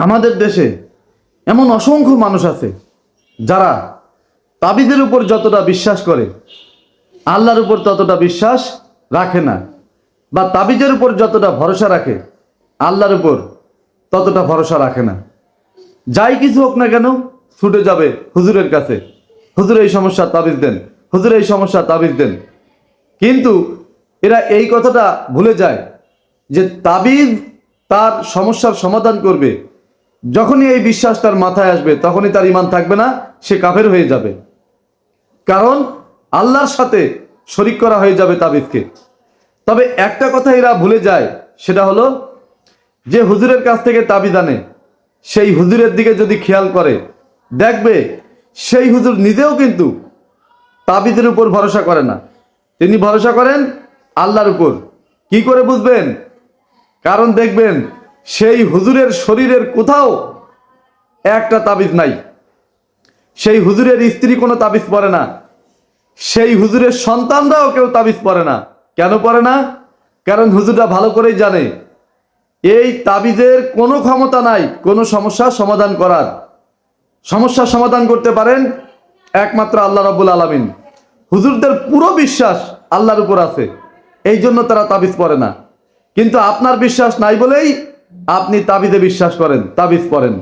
আমাদের দেশে এমন অসংখ্য মানুষ আছে যারা তাবিদের উপর যতটা বিশ্বাস করে, আল্লাহর উপর ততটা বিশ্বাস রাখে না বা তাবিজের উপর যতটা ভরসা রাখে, আল্লাহর উপর ততটা ভরসা রাখে না। যাই কিছু হোক না কেন ছুটে যাবে হুজুরের কাছে। হুজুর এই সমস্যা তাবিজ দেন, হুজুর এই সমস্যা তাবিজ দেন। কিন্তু এরা এই কথাটা ভুলে যায় যে তাবিজ তার সমস্যার সমাধান করবে যখনই এই বিশ্বাস তার মাথায় আসবে, তখনই তার ইমান থাকবে না, সে কাফের হয়ে যাবে। কারণ আল্লাহর সাথে শরিক করা হয়ে যাবে তাবিজকে তবে একটা কথা এরা ভুলে যায়, সেটা হলো যে হুজুরের কাছ থেকে তাবিজ আনে, সেই হুজুরের দিকে যদি খেয়াল করে, দেখবে সেই হুজুর নিজেও কিন্তু তাবিজের উপর ভরসা করে না। তিনি ভরসা করেন আল্লাহর উপর। কি করে বুঝবেন? কারণ দেখবেন সেই হুজুরের শরীরের কোথাও একটা তাবিজ নাই। সেই হুজুরের স্ত্রী কোনো তাবিজ পরে না। সেই হুজুরের সন্তানরাও কেউ তাবিজ পরে না। কেন পরে না? কারণ হুজুররা ভালো করেই জানে, এই তাবিজের কোনো ক্ষমতা নাই, কোনো সমস্যার সমাধান করার। সমস্যার সমাধান করতে পারেন একমাত্র আল্লাহ রাব্বুল আলামিন। হুজুরদের পুরো বিশ্বাস আল্লাহর উপর আছে এই জন্য তারা তাবিজ পড়ে না। কিন্তু আপনার বিশ্বাস নাই বলেই আপনি তাবিজে বিশ্বাস করেন তাবিজ পড়েন।